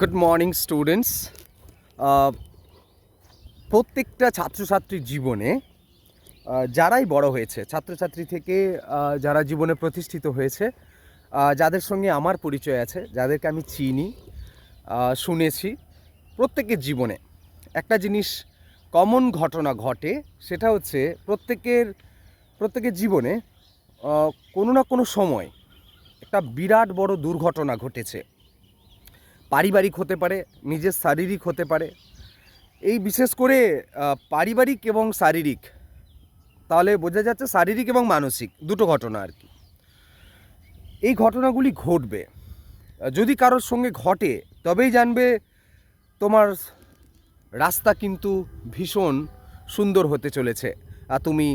Good morning students Uh, প্রত্যেকটা ছাত্রছাত্রীর জীবনে যারাই বড় হয়েছে ছাত্রছাত্রী থেকে যারা জীবনে প্রতিষ্ঠিত হয়েছে যাদের সঙ্গে আমার পরিচয় আছে যাদেরকে আমি চিনি শুনেছি প্রত্যেকের জীবনে একটা জিনিস কমন ঘটনা ঘটে সেটা হচ্ছে প্রত্যেকের প্রত্যেকের জীবনে কোনো না কোনো সময় একটা বিরাট বড় দুর্ঘটনা ঘটেছে। পারিবারিক হতে পারে, নিজের শারীরিক হতে পারে। এই বিশেষ করে পারিবারিক এবং শারীরিক, তাহলে বোঝা যাচ্ছে শারীরিক এবং মানসিক, দুটো ঘটনা আর কি। এই ঘটনাগুলি ঘটবে। যদি কারোর সঙ্গে ঘটে, তবেই জানবে তোমার রাস্তা কিন্তু ভীষণ সুন্দর হতে চলেছে, আর তুমি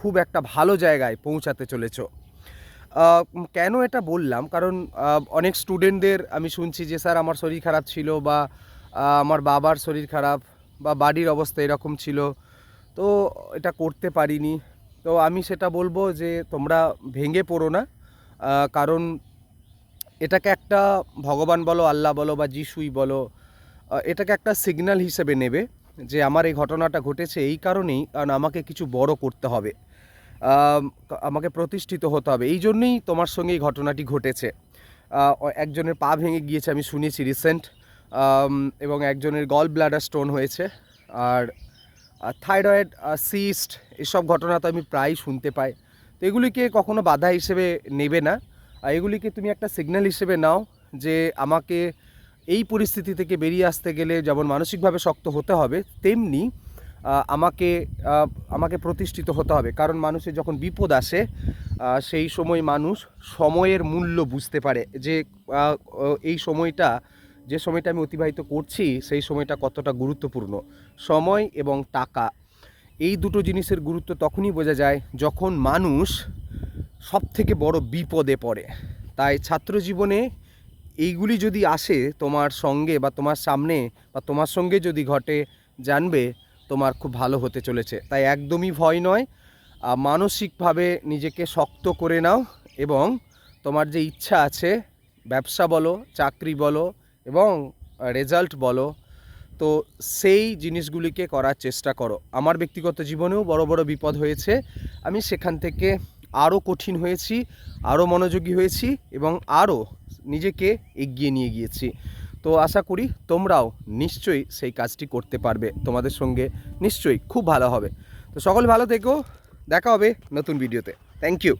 খুব একটা ভালো জায়গায় পৌঁছাতে চলেছো। কেন এটা বললাম? কারণ অনেক স্টুডেন্টদের আমি শুনছি যে, স্যার, আমার শরীর খারাপ ছিল বা আমার বাবার শরীর খারাপ বা বাড়ির অবস্থা এরকম ছিল। তো এটা করতে পারিনি। তো আমি সেটা বলব যে, তোমরা ভেঙে পড়ো না। কারণ এটাকে একটা ভগবান বলো, আল্লাহ বলো বা যিশুই বলো এটাকে একটা সিগন্যাল হিসেবে নেবে যে, আমার এই ঘটনাটা ঘটেছে এই কারণেই কারণ আমাকে কিছু বড় করতে হবে। আমাকে প্রতিষ্ঠিত হতে হবে। এই জন্যই তোমার সঙ্গে এই ঘটনাটি ঘটেছে। একজনের পা ভেঙে গিয়েছে, আমি শুনেছি রিসেন্ট এবং একজনের গল ব্লাডার স্টোন হয়েছে। আর থাইরয়েড সিস্ট এসব ঘটনা তো আমি প্রায়ই শুনতে পাই। তো এগুলিকে কখনো বাধা হিসেবে নেবে না। আর এগুলিকে তুমি একটা সিগন্যাল হিসেবে নাও যে আমাকে এই পরিস্থিতি থেকে বেরিয়ে আসতে গেলে যেমন মানসিকভাবে শক্ত হতে হবে, তেমনি আমাকে আমাকে প্রতিষ্ঠিত হতে হবে। কারণ মানুষের যখন বিপদ আসে সেই সময় মানুষ সময়ের মূল্য বুঝতে পারে যে এই সময়টা, যে সময়টা আমি অতিবাহিত করছি, সেই সময়টা কতটা গুরুত্বপূর্ণ। সময় এবং টাকা, এই দুটো জিনিসের গুরুত্ব তখনই বোঝা যায় যখন মানুষ সব থেকে বড় বিপদে পড়ে। তাই ছাত্র জীবনে এইগুলি যদি আসে, তোমার সঙ্গে বা তোমার সামনে বা তোমার সঙ্গে যদি ঘটে, জানবে তোমার খুব ভালো হতে চলেছে। তাই একদমই ভয় নয়। মানসিকভাবে নিজেকে শক্ত করে নাও এবং তোমার যে ইচ্ছা আছে, ব্যবসা বলো, চাকরি বলো এবং রেজাল্ট বলো, তো সেই জিনিসগুলিকে করার চেষ্টা করো। আমার ব্যক্তিগত জীবনেও বড় বড় বিপদ হয়েছে। আমি সেখান থেকে আরও কঠিন হয়েছি, আরও মনোযোগী হয়েছি এবং আরও নিজেকে এগিয়ে নিয়ে গিয়েছি। তো আশা করি তোমরাও নিশ্চয়ই সেই কাজটি করতে পারবে, তোমাদের সঙ্গে নিশ্চয়ই খুব ভালো হবে। তো সকল ভালো থেকো, দেখা হবে নতুন ভিডিওতে থ্যাংক ইউ